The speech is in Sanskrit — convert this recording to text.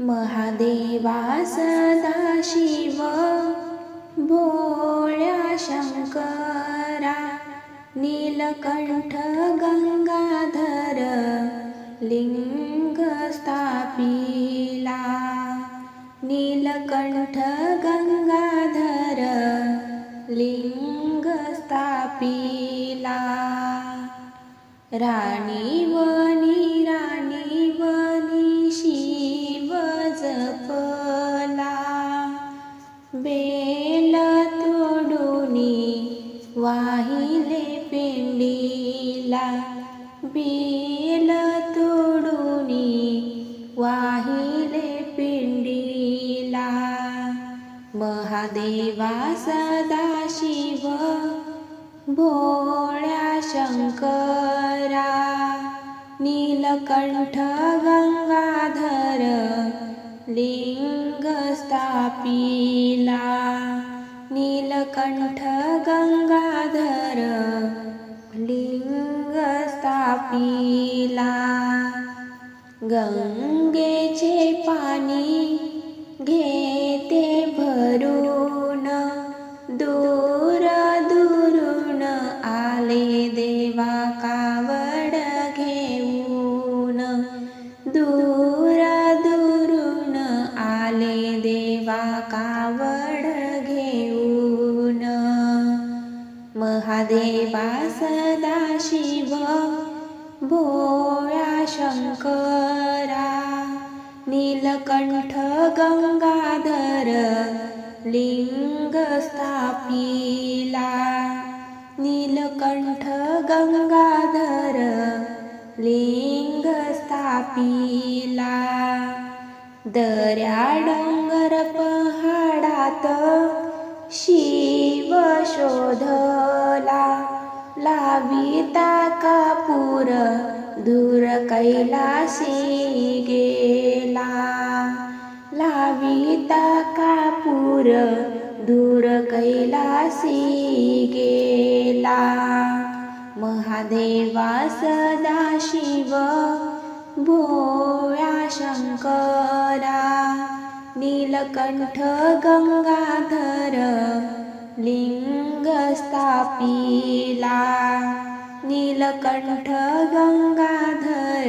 महादेवा सदा शिव भोळ्या शङ्करा नीलकण्ठ गङ्गाधर लिङ्गस्थापिला नीलकण्ठ गङ्गाधर लिङ्गस्थापिला। राणी वनी बेल तोडुनी वाहिले पिंडीला. बेल तोडुनी वाहिले पिंडीला. महादेवा सदा शिव भोळ्या शङ्करा नीलकण्ठ गङ्गाधर नीलकण्ठ गङ्गाधर लिङ्गस्थापिला गङ्गेचे पाणी घेते भरून दूर दुरून आले देवा कावड घेऊन महादेवा सदा शिव भोळ्या शङ्करा नीलकण्ठ गङ्गाधर लिङ्गस्थापिला नीलकण्ठ गङ्गाधर लिङ्गस्थापिला दर्या डोंगर पहाडात शिव शोधला लाविता कापूर दूर कैलासी गेला. लाविता कापूर दूर कैलासी गेला. महादेवा सदा शिव नीलकण्ठ गङ्गाधर लिङ्गस्थापिला। नीलकण्ठ गङ्गाधर